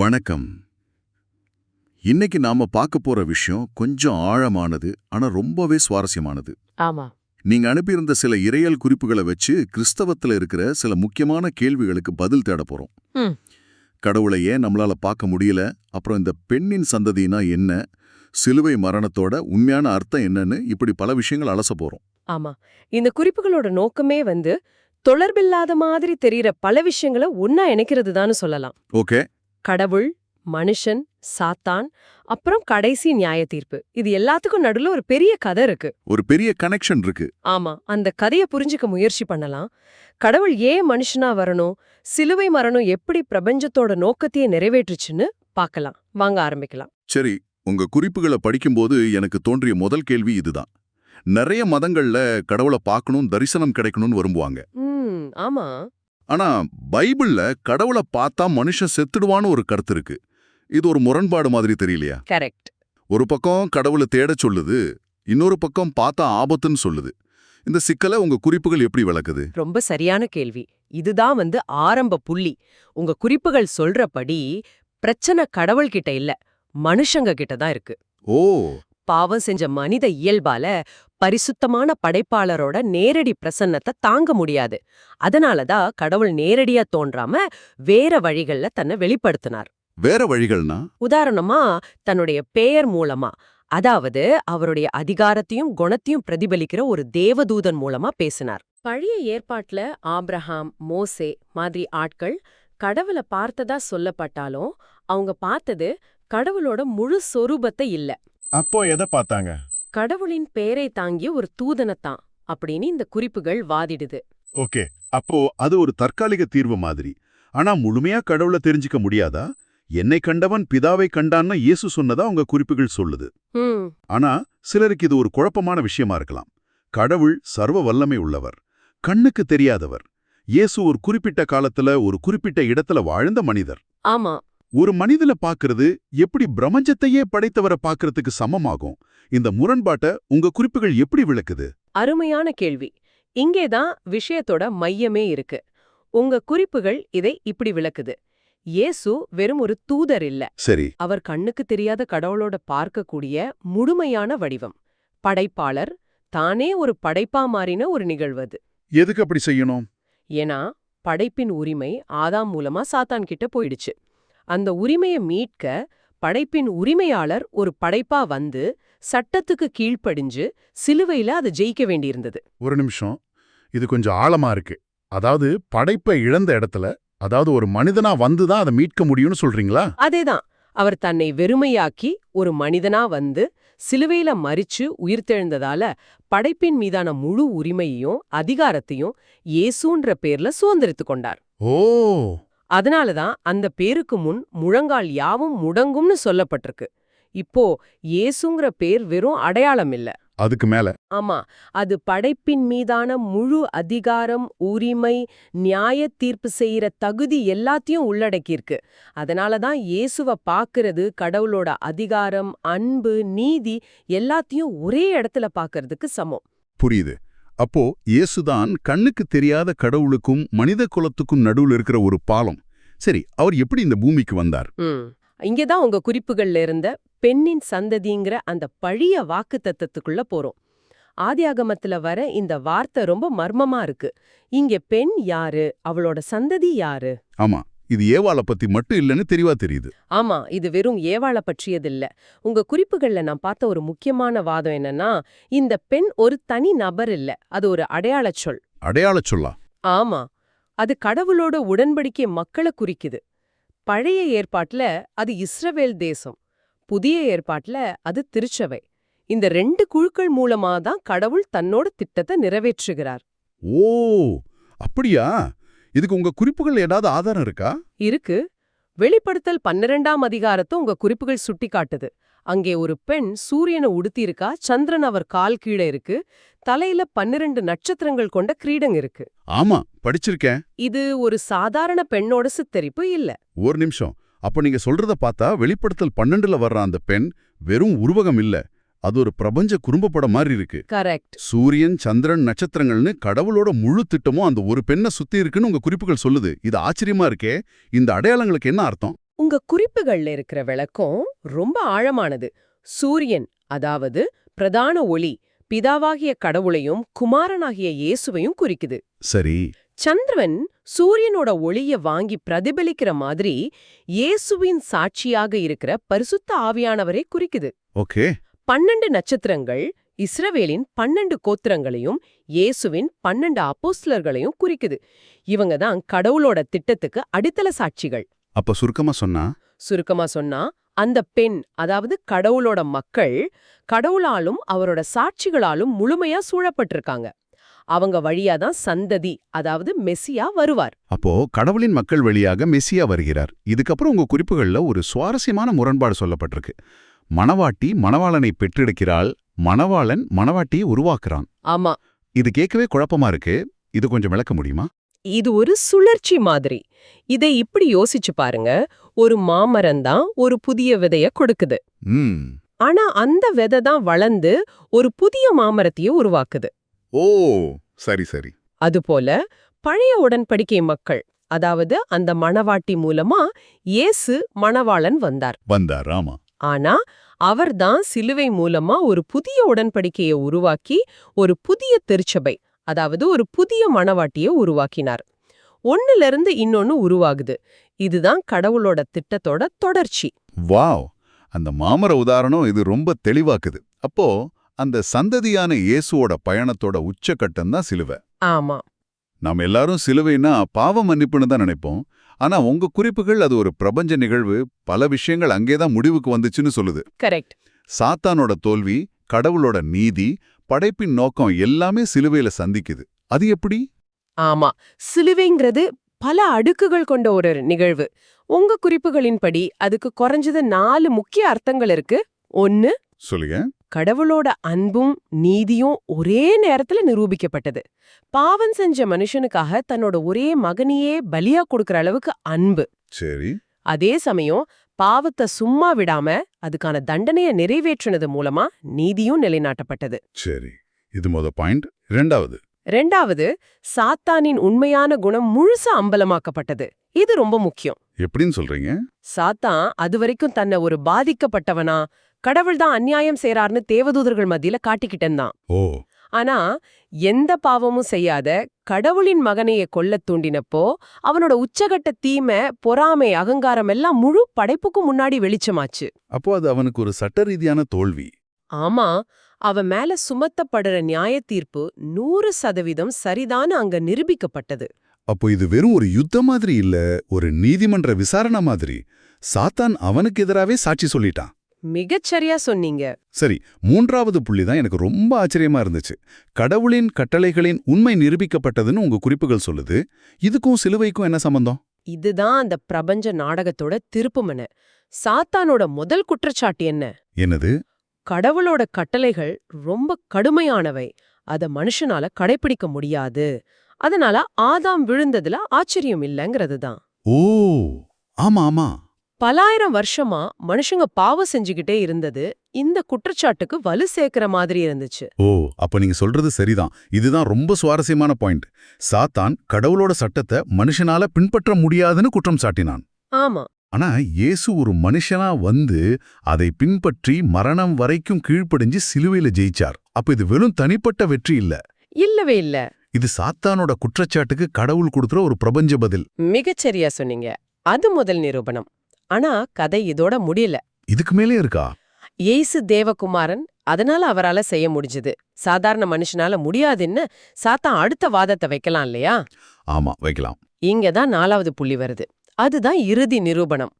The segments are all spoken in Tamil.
வணக்கம். இன்னைக்கு நாம பார்க்க போற விஷயம் கொஞ்சம் ஆழமானது ஆனா ரொம்பவே சுவாரஸ்யமானது. ஆமா. நீங்க அனுப்பியிருந்த சில இறையல் குறிப்புகளை வச்சு கிறிஸ்தவத்துல இருக்கிற சில முக்கியமான கேள்விகளுக்கு பதில் தேட போறோம். கடவுளை ஏன் நம்மளால பார்க்க முடியல? அப்புறம் இந்த பெண்ணின் சந்ததினா என்ன? சிலுவை மரணத்தோட உண்மையான அர்த்தம் என்னன்னு இப்படி பல விஷயங்கள் அலச போறோம். ஆமா. இந்த குறிப்புகளோட நோக்கமே வந்து தொடர்பில்லாத மாதிரி தெரியற பல விஷயங்களை ஒன்னா இணைக்கிறது தான் சொல்லலாம். ஓகே. கடவுள் மனுஷன் சாத்தான் அப்புறம் கடைசி நியாய தீர்ப்பு இது எல்லாத்துக்கும் நடுவுல ஒரு பெரிய கதை இருக்கு. ஒரு பெரிய கனெக்ஷன் இருக்கு. ஆமா அந்த கதைய புரிஞ்சுக்க முயற்சி பண்ணலாம். கடவுள் ஏன் மனுஷனா வரணும்? சிலுவை மரணம் எப்படி பிரபஞ்சத்தோட நோக்கத்தையே நிறைவேற்றுச்சுன்னு பார்க்கலாம். வாங்க ஆரம்பிக்கலாம். சரி உங்க குறிப்புகளை படிக்கும்போது எனக்கு தோன்றிய முதல் கேள்வி இதுதான். நிறைய மதங்கள்ல கடவுளை பார்க்கணும் தரிசனம் கிடைக்கணும்னு விரும்புவாங்க. ஆமா. ஆனா பைபிள்ல கடவுளை பார்த்தா மனுஷன் செத்துடுவான்னு ஒரு கருத்து இருக்கு. இது ஒரு முரண்பாடு மாதிரி தெரியலையா? கரெக்ட். ஒரு பக்கம் கடவுளை தேடச் சொல்லுது இன்னொரு பக்கம் பார்த்தா ஆபத்துன்னு சொல்லுது. இந்த சிக்கலை உங்க குறிப்புகள் எப்படி விளக்குது? ரொம்ப சரியான கேள்வி. இதுதான் வந்து ஆரம்ப புள்ளி. உங்க குறிப்புகள் சொல்றபடி பிரச்சனை கடவுள்கிட்ட இல்ல மனுஷங்க கிட்ட தான் இருக்கு. ஓ! பாவம் செஞ்ச மனித இயல்பால பரிசுத்தமான படைப்பாளரோட நேரடி பிரசன்னத்தை தாங்க முடியாது. அதனாலதான் கடவுள் நேரடியா தோன்றாம வேற வழிகள்ல தன்னை வெளிப்படுத்தினார். வேற வழிகள்னா? உதாரணமா தன்னுடைய பெயர் மூலமா அதாவது அவருடைய அதிகாரத்தையும் குணத்தையும் பிரதிபலிக்கிற ஒரு தேவதூதன் மூலமா பேசினார். பழைய ஏற்பாட்டுல ஆப்ரஹாம் மோசே மாதிரி ஆட்கள் கடவுளை பார்த்ததா சொல்லப்பட்டாலும் அவங்க பார்த்தது கடவுளோட முழு சொரூபத்தை இல்ல. அப்போ எதை பார்த்தாங்க? கடவுளின் பெயரை தாங்கிய ஒரு தூதனத்தான் அப்படின்னு இந்த குறிப்புகள் வாதிடுது. ஓகே அப்போ அது ஒரு தற்காலிக தீர்வு மாதிரி. ஆனா முழுமையா கடவுளை தெரிஞ்சுக்க முடியாதா? என்னை கண்டவன் பிதாவை கண்டான்னு இயேசு சொன்னதா உங்க குறிப்புகள் சொல்லுது. ஆனா சிலருக்கு இது ஒரு குழப்பமான விஷயமா இருக்கலாம். கடவுள் சர்வ வல்லமை உள்ளவர் கண்ணுக்கு தெரியாதவர். இயேசு ஒரு குறிப்பிட்ட காலத்துல ஒரு குறிப்பிட்ட இடத்துல வாழ்ந்த மனிதர். ஆமா. ஒரு மனிதல பாக்குறது எப்படி பிரபஞ்சத்தையே படைத்தவரை பாக்குறதுக்கு சமமாகும்? இந்த முரண்பாட்டை உங்க குறிப்புகள் எப்படி விளக்குது? அருமையான கேள்வி. இங்கேதான் விஷயத்தோட மையமே இருக்கு. உங்க குறிப்புகள் இதை இப்படி விளக்குது. இயேசு வெறும் ஒரு தூதர் இல்ல. சரி. அவர் கண்ணுக்கு தெரியாத கடவுளோட பார்க்கக்கூடிய முழுமையான வடிவம். படைப்பாளர் தானே ஒரு படைப்பா மாறின ஒரு நிகழ்வு அது. எதுக்கு அப்படி செய்யணும்? ஏன்னா படைப்பின் உரிமை ஆதாம் மூலமா சாத்தான் கிட்ட போயிடுச்சு. அந்த உரிமையை மீட்க படைப்பின் உரிமையாளர் ஒரு படைப்பா வந்து சட்டத்துக்கு கீழ்ப்படிஞ்சு சிலுவையில அதை ஜெயிக்க வேண்டியிருந்தது. ஒரு நிமிஷம். இது கொஞ்சம் ஆழமா இருக்கு. அதாவது படைப்பை இழந்த இடத்துல அதாவது ஒரு மனிதனா வந்து தான் அதை மீட்க முடியும்னு சொல்றீங்களா? அதேதான். அவர் தன்னை வெறுமையாக்கி ஒரு மனிதனா வந்து சிலுவையில மரிச்சு உயிர்த்தெழுந்ததால படைப்பின் மீதான முழு உரிமையையும் அதிகாரத்தையும் இயேசுன்ற பேர்ல சுதந்திரித்து கொண்டார். ஓ! அதனாலதான் அந்த பேருக்கு முன் முழங்கால் யாவும் முடங்கும்னு சொல்லப்பட்டிருக்கு. இப்போ இயேசுங்கிற பேர் வெறும் அடையாளம் இல்ல. அதுக்கு மேல. ஆமா அது படைப்பின் மீதான முழு அதிகாரம் உரிமை நியாய தீர்ப்பு செய்யற தகுதி எல்லாத்தையும் உள்ளடக்கியிருக்கு. அதனால தான் இயேசுவ பாக்குறது கடவுளோட அதிகாரம் அன்பு நீதி எல்லாத்தையும் ஒரே இடத்துல பாக்குறதுக்கு சமம். புரியுது. அப்போ இயேசுதான் கண்ணுக்கு தெரியாத கடவுளுக்கும் மனித குலத்துக்கும் நடுவுல இருக்கிற ஒரு பாலம். சரி அவர் எப்படி இந்த பூமிக்கு வந்தார்? இங்கதான் உங்க குறிப்புகள்ல இருந்த பெண்ணின் சந்ததிங்கிற அந்த பழிய வாக்கு தத்தத்துக்குள்ள போறோம். ஆதியாகமத்துல வர இந்த வார்த்தை ரொம்ப மர்மமா இருக்கு. இங்க பெண் யாரு? அவளோட சந்ததி யாரு? ஆமா. இது ஏவாளை பத்தி மட்டும் இல்லைன்னு தெளிவா தெரியுது. ஆமா இது வெறும் ஏவாள பற்றியதில்ல. உங்க குறிப்புகள்ல நான் பார்த்த ஒரு முக்கியமான வாதம் என்னன்னா இந்த பெண் ஒரு தனி நபர் இல்ல அது ஒரு அடையாளச் சொல். அடையாள சொல்லா? ஆமா அது கடவுளோட உடன்படிக்கை மக்களை குறிக்குது. பழைய ஏற்பாட்டுல அது இஸ்ரவேல் தேசம் புதிய ஏற்பாட்டுல அது திருச்சபை. இந்த ரெண்டு குழுக்கள் மூலமா தான் கடவுள் தன்னோட திட்டத்தை நிறைவேற்றுகிறார். ஓ அப்படியா? இதுக்கு உங்க குறிப்புகள் ஏதாவது ஆதாரம் இருக்கா? இருக்கு. வெளிப்படுத்தல் பன்னிரெண்டாம் அதிகாரத்தை உங்க குறிப்புகள் சுட்டி காட்டுது அங்கே ஒரு பெண் சூரியனை உடுத்தியிருக்கா சந்திரன் அவர் கால் கீழே இருக்கு தலையில பன்னிரண்டு நட்சத்திரங்கள் கொண்ட கிரீடம் இருக்கு. ஆமா படிச்சிருக்கேன். இது ஒரு சாதாரண பெண்ணோட சித்தரிப்பு இல்ல. ஒரு நிமிஷம். அப்ப நீங்க சொல்றத பார்த்தா வெளிப்படுத்தல் பன்னெண்டுல வர்ற அந்த பெண் வெறும் உருவகம் இல்ல. அது ஒரு பிரபஞ்ச குறும்பப்படம் மாதிரி இருக்கு. கரெக்ட். சூரியன் சந்திரன் நட்சத்திரங்கள்னு கடவுளோட முழு திட்டமும் அந்த ஒரு பெண்ணை சுத்தி இருக்குன்னு உங்க குறிப்புகள் சொல்லுது. இது ஆச்சரியமா இருக்கே. இந்த அடையாளங்களுக்கு என்ன அர்த்தம்? உங்க குறிப்புகள்ல இருக்கிற விளக்கம் ரொம்ப ஆழமானது. சூரியன் அதாவது பிரதான ஒளி பிதாவாகிய கடவுளையும் குமாரனாகிய இயேசுவையும் குறிக்குது. சரி. சந்திரன் சூரியனோட ஒளிய வாங்கி பிரதிபலிக்கிற மாதிரி இயேசுவின் சாட்சியாக இருக்கிற பரிசுத்த ஆவியானவரை குறிக்குது. ஓகே. பன்னெண்டு நட்சத்திரங்கள் இஸ்ரவேலின் பன்னெண்டு கோத்திரங்களையும் இயேசுவின் பன்னெண்டு அப்போஸ்தலர்களையும் குறிக்குது. இவங்க தான் கடவுளோட திட்டத்துக்கு அடித்தள சாட்சிகள். அப்ப சுருக்கமா சொன்னா? சுருக்கமா சொன்னா அந்த பெண் அதாவது கடவுளோட மக்கள் கடவுளாலும் அவரோட சாட்சிகளாலும் முழுமையா சூழப்பட்டிருக்காங்க. அவங்க வழியா தான் சந்ததி அதாவது மெஸ்ஸியா வருவார். அப்போ கடவுளின் மக்கள் வழியாக மெஸ்ஸியா வருகிறார். இதுக்கப்புறம் உங்க குறிப்புகள்ல ஒரு சுவாரஸ்யமான முரண்பாடு சொல்லப்பட்டிருக்கு. மணவாட்டி மணவாளனை பெற்றெடுக்கிறாள். மணவாளன் மணவாட்டியை உருவாக்குறான். ஆமா. இது கேட்கவே குழப்பமா இருக்கு. இது கொஞ்சம் விளக்க முடியுமா? இது ஒரு சுழற்சி மாதிரி. இதை இப்படி யோசிச்சு பாருங்க. ஒரு மாமரம் தான் ஒரு புதிய விதைய கொடுக்குது. ஆனா அந்த விதை தான் வளர்ந்து ஒரு புதிய மாமரத்தையே உருவாக்குது. ஓ சரி சரி. அதுபோல பழைய உடன்படிக்கை மக்கள் அதாவது அந்த மணவாட்டி மூலமா இயேசு மணவாளன் வந்தார். வந்தார் ஆமா. ஆனா அவர்தான் சிலுவை மூலமா ஒரு புதிய உடன்படிக்கையை உருவாக்கி ஒரு புதிய திருச்சபை அதாவது ஒரு புதிய மணவாட்டிய உருவாக்கினார். ஒண்ணுல இருந்து இன்னொன்னு உருவாகுது. இதுதான் கடவுளோட திட்டத்தோட தொடர்ச்சி. வாவ்! அந்த மாமர உதாரணம் இது ரொம்ப தெளிவாக்குது. அப்போ அந்த சந்ததியான இயேசுவோட பயணத்தோட உச்சக்கட்டம் தான் சிலுவை. ஆமா. நாம் எல்லாரும் சிலுவைனா பாவ மன்னிப்புன்னு தான் நினைப்போம். ஆனா உங்க குறிப்புகள் அது ஒரு பிரபஞ்ச நிகழ்வு. பல விஷயங்கள் அங்கேதான் முடிவுக்கு வந்துச்சுன்னு சொல்லுது. கரெக்ட். சாத்தானோட தோல்வி கடவுளோட நீதி படைப்பின் நோக்கம் எல்லாமே சிலுவையில சந்திக்குது. அது எப்படி? ஆமா. சிலுவைங்கிறது பல அடுக்குகள் கொண்ட ஒரு நிகழ்வு. உங்க குறிப்புகளின்படி அதுக்கு குறைஞ்சது நாலு முக்கிய அர்த்தங்கள் இருக்கு. ஒன்னு சொல்லுங்க. கடவுளோட அன்பும் நீதியும் ஒரே நேரத்துல நிரூபிக்கப்பட்டது. பாவம் செஞ்ச மனுஷனுக்காக தன்னோட ஒரே மகனையே பலியா கொடுக்கற அளவுக்கு அன்பு. சரி. அதே சமயம் பாவத்தை சும்மா விடாம அதுக்கான தண்டனையை நிறைவேற்றினது மூலமா நீதியும் நிலைநாட்டப்பட்டது. சரி. இது மொத பாயிண்ட். ரெண்டாவது. ரெண்டாவது சாத்தானின் உண்மையான குணம் முழுசா அம்பலமாக்கப்பட்டது. இது ரொம்ப முக்கியம். எப்படின்னு சொல்றீங்க? சாத்தான் அதுவரைக்கும் தன்னை ஒரு பாதிக்கப்பட்டவனா கடவுள் தான் அநியாயம் செய்றார்னு தேவதூதர்கள் மத்தியில காட்டிக்கிட்டேன்தான் ஓ. ஆனா எந்த பாவமும் செய்யாத கடவுளின் மகனைய கொல்லத் தூண்டினப்போ அவனோட உச்சகட்ட தீமை பொறாமை அகங்காரம் எல்லாம் முழு படைப்புக்கும் முன்னாடி வெளிச்சமாச்சு. அப்போ அது அவனுக்கு ஒரு சட்ட ரீதியான தோல்வி. ஆமா அவன் மேல சுமத்தப்படுற நியாய தீர்ப்பு நூறு சதவீதம் சரிதான்னு அங்க நிரூபிக்கப்பட்டது. அப்போ இது வெறும் ஒரு யுத்த மாதிரி இல்ல ஒரு நீதிமன்ற விசாரணை மாதிரி. சாத்தான் அவனுக்கு எதிராவே சாட்சி சொல்லிட்டான். மிகச்சரியா சொன்னீங்க. சரி மூன்றாவது புள்ளி தான் எனக்கு ரொம்ப ஆச்சரியமா இருந்துச்சு. கடவுளின் கட்டளைகளின் உண்மை நிரூபிக்கப்பட்டதுன்னு உங்க குறிப்புகள் சொல்லுது. இதுக்கும் சிலுவைக்கும் என்ன சம்பந்தம்? இதுதான் அந்த பிரபஞ்ச நாடகத்தோட திருப்புமன. சாத்தானோட முதல் குற்றச்சாட்டு என்ன? என்னது? கடவுளோட கட்டளைகள் ரொம்ப கடுமையானவை. அத மனுஷனால கடைப்பிடிக்க முடியாது. அதனால ஆதாம் விழுந்ததுல ஆச்சரியம் இல்லைங்கிறது தான் ஓ ஆமா ஆமா. பலாயிரம் வருஷமா மனுஷங்க பாவம் செஞ்சுகிட்டே இருந்தது இந்த குற்றச்சாட்டுக்கு வலு சேர்க்கிற மாதிரி இருந்துச்சு. ஓ அப்ப நீங்க சொல்றது சரிதான். இதுதான் ரொம்ப சுவாரஸ்யமான பாயிண்ட். சாத்தான் கடவுளோட சட்டத்தை மனுஷனால பின்பற்ற முடியாதுன்னு குற்றம் சாட்டினான். ஆமா. ஆனா இயேசு ஒரு மனுஷனா வந்து அதை பின்பற்றி மரணம் வரைக்கும் கீழ்ப்படிஞ்சு சிலுவையில ஜெயிச்சார். அப்ப இது வெறும் தனிப்பட்ட வெற்றி இல்ல. இல்லவே இல்ல. இது சாத்தானோட குற்றச்சாட்டுக்கு கடவுள் கொடுக்குற ஒரு பிரபஞ்ச பதில். மிகச்சரியா சொன்னீங்க. அது முதல் நிரூபணம். ஆனா கதை இதோட முடியல. இதுக்கு மேலே இருக்கா? ஏசு தேவகுமாரன் அதனால அவரால செய்ய முடிஞ்சது. சாதாரண மனுஷனால முடியாதுன்னு சாத்தான் அடுத்த வாதத்தை வைக்கலாம் இல்லையா? ஆமா வைக்கலாம். இங்க தான் நாலாவது புள்ளி வருது. அதுதான் இறுதி நிரூபணம்.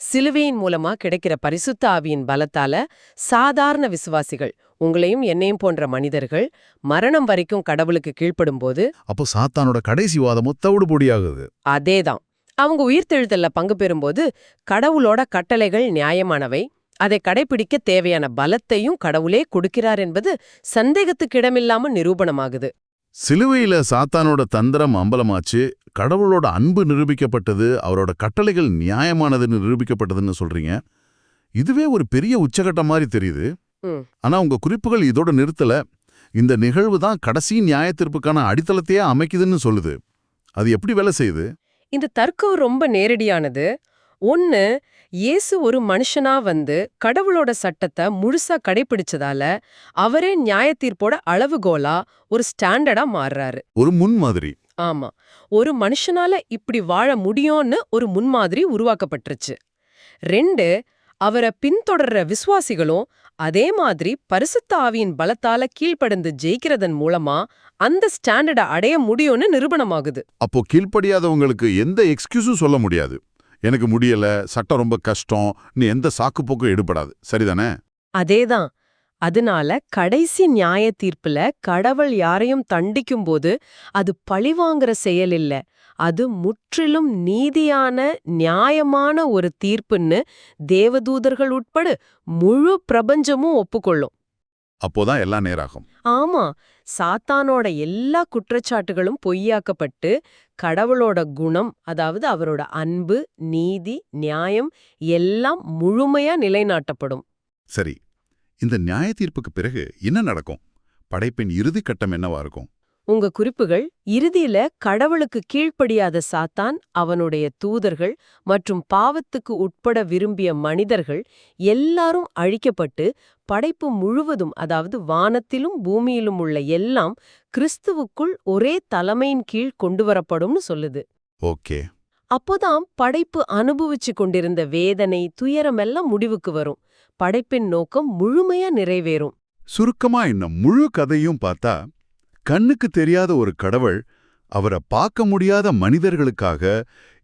சிலுவையின் மூலமா கிடைக்கிற பரிசுத்த ஆவியின் பலத்தால சாதாரண விசுவாசிகள் உங்களையும் என்னையும் போன்ற மனிதர்கள் மரணம் வரைக்கும் கடவுளுக்கு கீழ்ப்படும்போது அப்போ சாத்தானோட கடைசி வாதமும் தவிடு பொடியாகுது அதேதான். அவங்க உயிர்த்தெழுதல்ல பங்கு பெறும்போது கடவுளோட கட்டளைகள் நியாயமானவை. அதை கடைபிடிக்க தேவையான பலத்தையும் கடவுளே கொடுக்கிறார் என்பது சந்தேகத்துக்கிடமில்லாம நிரூபணமாகுது. சிலுவையில சாத்தானோட தந்திரம் அம்பலமாச்சு கடவுளோட அன்பு நிரூபிக்கப்பட்டது அவரோட கட்டளைகள் நியாயமானதுன்னு நிரூபிக்கப்பட்டதுன்னு சொல்றீங்க. இதுவே ஒரு பெரிய உச்சகட்டம் மாதிரி தெரியுது. ஆனா உங்க குறிப்புகள் இதோட நிறுத்தல. இந்த நிகழ்வு தான் கடைசி நியாயத்தீர்ப்புக்கான அடித்தளத்தையே அமைக்குதுன்னு சொல்லுது. அது எப்படி வேலை செய்யுது? இந்த தர்க்கம் ரொம்ப நேரடியானது. ஒன்னு இயேசு ஒரு மனுஷனா வந்து கடவுளோட சட்டத்தை முழுசா கடைபிடிச்சதால அவரே நியாய தீர்ப்போட அளவுகோலா ஒரு ஸ்டாண்டர்டா மாறுறாரு. ஒரு முன்மாதிரி ஆமா. ஒரு மனுஷனால இப்படி வாழ முடியும்னு ஒரு முன்மாதிரி உருவாக்கப்பட்டுருச்சு. ரெண்டு அவரை பின்தொடர்ற விசுவாசிகளும் அதே மாதிரி பரிசுத்த ஆவியின் பலத்தால கீழ்ப்படிந்து ஜெயிக்கிறதன் மூலமா அந்த ஸ்டாண்டர்டை அடைய முடியும்னு நிரூபணமாகுது. அப்போ கீழ்ப்படியாதவங்களுக்கு எந்த எக்ஸ்கியூஸும் சொல்ல முடியாது. எனக்கு முடியல சட்டம் ரொம்ப கஷ்டம் நீ எந்த சாக்கு போக்கும் எடுபடாது சரிதானே? அதேதான். அதனால கடைசி நியாய தீர்ப்புல கடவுள் யாரையும் தண்டிக்கும்போது அது பழிவாங்கிற செயல் இல்ல. அது முற்றிலும் நீதியான நியாயமான ஒரு தீர்ப்புன்னு தேவதூதர்கள் உட்பட முழு பிரபஞ்சமும் ஒப்புக்கொள்ளும். அப்போதான் எல்லாம் நேராகும். ஆமா சாத்தானோட எல்லா குற்றச்சாட்டுகளும் பொய்யாக்கப்பட்டு கடவுளோட குணம் அதாவது அவரோட அன்பு நீதி நியாயம் எல்லாம் முழுமையா நிலைநாட்டப்படும். சரி இந்த நியாய தீர்ப்புக்கு பிறகு என்ன நடக்கும்? படைப்பின் இறுதி கட்டம் என்னவா இருக்கும்? உங்க குறிப்புகள் இறுதியில கடவுளுக்கு கீழ்ப்படியாத சாத்தான் அவனுடைய தூதர்கள் மற்றும் பாவத்துக்கு உட்பட விரும்பிய மனிதர்கள் எல்லாரும் அழிக்கப்பட்டு படைப்பு முழுவதும் அதாவது வானத்திலும் பூமியிலும் உள்ள எல்லாம் கிறிஸ்துவுக்குள் ஒரே தலைமையின் கீழ் கொண்டுவரப்படும்னு சொல்லுது. ஓகே. அப்போதான் படைப்பு அனுபவிச்சு கொண்டிருந்த வேதனை துயரமெல்லாம் முடிவுக்கு வரும். படைப்பின் நோக்கம் முழுமையா நிறைவேறும். சுருக்கமா இந்த முழு கதையும் பார்த்தா கண்ணுக்கு தெரியாத ஒரு கடவுள் அவரை பார்க்க முடியாத மனிதர்களுக்காக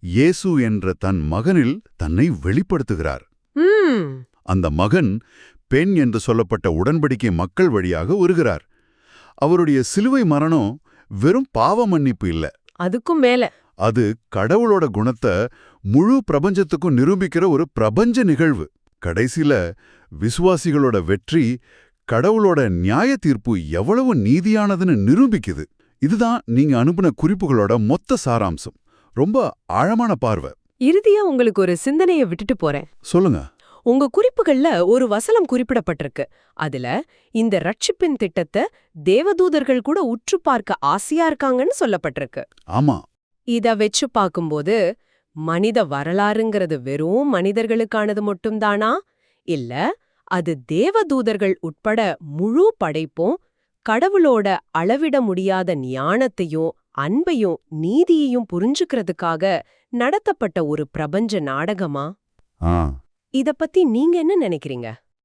இயேசு என்ற தன் மகனில் தன்னை வெளிப்படுத்துகிறார். அந்த மகன் பெண் என்று சொல்லப்பட்ட உடன்படிக்கை மக்கள் வழியாக வருகிறார் அவருடைய சிலுவை மரணம் வெறும் பாவ மன்னிப்பு இல்ல. அதுக்கும் மேல. அது கடவுளோட குணத்தை முழு பிரபஞ்சத்துக்கும் நிரூபிக்கிற ஒரு பிரபஞ்ச நிகழ்வு. கடைசில விசுவாசிகளோட வெற்றி கடவுளோட நியாய தீர்ப்பு எவ்வளவு நீதியானதுன்னு நிரூபிக்குது. இதுதான் நீங்க அனுப்புன குறிப்புகளோட மொத்த சாராம்சம். ரொம்ப ஆழமான பார்வை. இறுதியா உங்களுக்கு ஒரு சிந்தனையை விட்டுட்டு போறேன். சொல்லுங்க. உங்க குறிப்புகள்ல ஒரு வசனம் குறிப்பிடப்பட்டிருக்கு. அதுல இந்த ரட்சிப்பின் திட்டத்தை தேவதூதர்கள் கூட உற்று பார்க்க ஆசையா இருக்காங்கன்னு சொல்லப்பட்டிருக்கு. ஆமா. இத வச்சு பார்க்கும்போது மனித வரலாறுங்கிறது வெறும் மனிதர்களுக்கானது மட்டும்தானா? இல்ல அது தேவதூதர்கள் உட்பட முழு படைப்பும் கடவுளோட அளவிட முடியாத ஞானத்தையும் அன்பையும் நீதியையும் புரிஞ்சுக்கிறதுக்காக நடத்தப்பட்ட ஒரு பிரபஞ்ச நாடகமா? இத பத்தி நீங்க என்ன நினைக்கிறீங்க?